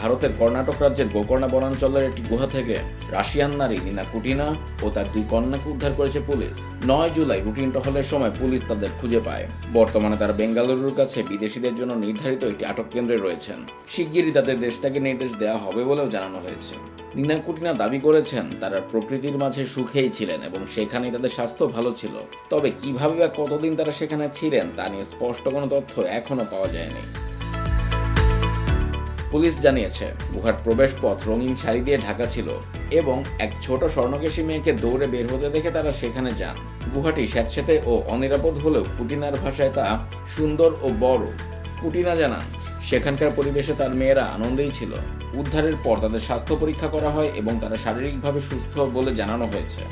ভারতের কর্ণাটক রাজ্যের গোকর্ণা বনাঞ্চলের একটি গুহা থেকে রাশিয়ান নারী নিনা কুটিনা ও তার দুই কন্যাকে উদ্ধার করেছে পুলিশ। নয় জুলাই রুটিন টহলের সময় পুলিশ তাদের খুঁজে পায়। বর্তমানে তারা বেঙ্গালুরুর কাছে বিদেশিদের জন্য নির্ধারিত একটি আটক কেন্দ্রে রয়েছেন। শিগগিরই তাদের দেশ থেকে নির্দেশ দেওয়া হবে বলেও জানানো হয়েছে। নিনা কুটিনা দাবি করেছেন, তারা প্রকৃতির মাঝে সুখেই ছিলেন এবং সেখানেই তাদের স্বাস্থ্য ভালো ছিল। তবে কীভাবে বা কতদিন তারা সেখানে ছিলেন তা নিয়ে স্পষ্ট কোনো তথ্য এখনও পাওয়া যায়নি। পুলিশ জানিয়েছে, গুহার প্রবেশ পথ রঙিন শাড়ি দিয়ে ঢাকা ছিল এবং এক ছোট স্বর্ণকেশী মেয়েকে দৌড়ে বের হতে দেখে তারা সেখানে যান। গুহাটি স্যাঁতস্যাঁতে ও অনিরাপদ হলেও কুটিনার ভাষায় তা সুন্দর ও বড়। কুটিনা জানান, সেখানকার পরিবেশে তার মেয়েরা আনন্দেই ছিল। উদ্ধারের পর তাদের স্বাস্থ্য পরীক্ষা করা হয় এবং তারা শারীরিকভাবে সুস্থ বলে জানানো হয়েছে।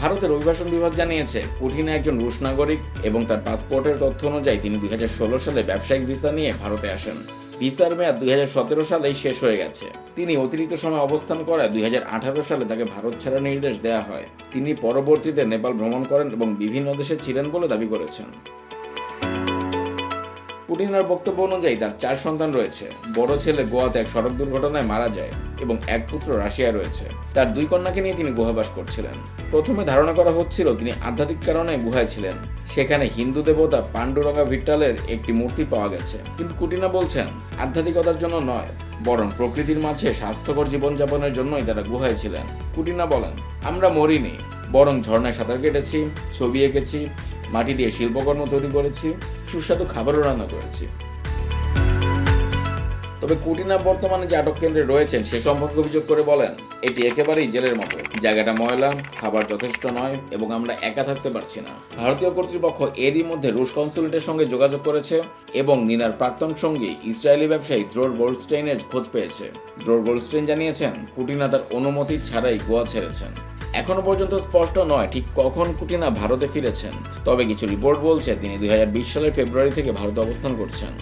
ভারতের অভিবাসন বিভাগ জানিয়েছে কুটিনা একজন রুশ নাগরিক এবং তার পাসপোর্টের তথ্য অনুযায়ী তিনি দুই হাজার ষোলো সালে ব্যবসায়িক ভিসা নিয়ে ভারতে আসেন। ভিসার মেয়াদ দুই সতেরো সালেই শেষ হয়ে গেছে। তিনি অতিরিক্ত সময় অবস্থান করায় দুই হাজার আঠারো সালে তাকে ভারত ছাড়ার নির্দেশ দেওয়া হয়। তিনি পরবর্তীতে নেপাল ভ্রমণ করেন এবং বিভিন্ন দেশে ছিলেন বলে দাবি করেছেন। পুটিনার বক্তব্য অনুযায়ী তার চার সন্তান রয়েছে। বড় ছেলে গোয়াতে এক সড়ক দুর্ঘটনায় মারা যায় এবং এক পুত্র রাশিয়া রয়েছে। তার দুই কন্যাকে নিয়ে তিনি গুহাবাস করছিলেন। প্রথমে ধারণা করা হচ্ছিল তিনি আধ্যাত্মিক কারণে গুহায় ছিলেন। সেখানে হিন্দু দেবতা পাণ্ডুরঙ্গা ভিট্টালের একটি মূর্তি পাওয়া গেছে। কিন্তু কুটিনা বলছেন, আধ্যাত্মিকতার জন্য নয়, বরং প্রকৃতির মাঝে স্বাস্থ্যকর জীবনযাপনের জন্যই তারা গুহায় ছিলেন। কুটিনা বলেন, আমরা মরিনি, বরং ঝর্ণায় সাঁতার কেটেছি, ছবি এঁকেছি মাটি দিয়ে শিল্পকর্ম তৈরি করেছি, সুস্বাদু খাবারও রান্না করেছি। তবে কুটিনা বর্তমানে যে আটক কেন্দ্রে রয়েছেন, সে সম্পর্কে অভিযোগ করে বলেন, এটি একেবারেই জেলের মতো। জায়গাটা ময়লা, খাবার যথেষ্ট নয় এবং আমরা একা থাকতে পারছি না। ভারতীয় কর্তৃপক্ষ এরই মধ্যে রুশ কনসুলেটের সঙ্গে যোগাযোগ করেছে এবং নিনার প্রাক্তন সঙ্গী, ইসরায়েলি ব্যবসায়ী দ্রোর গোল্ডস্টেইনের খোঁজ পেয়েছে। দ্রোর গোল্ডস্টেইন জানিয়েছেন, কুটিনা তার অনুমতি ছাড়াই গোয়া ছেড়েছেন। এখনও পর্যন্ত স্পষ্ট নয় ঠিক কখন কুটিনা ভারতে ফিরেছেন। তবে কিছু রিপোর্ট বলছে তিনি দুই হাজার বিশ সালের ফেব্রুয়ারি থেকে ভারতে অবস্থান করছেন।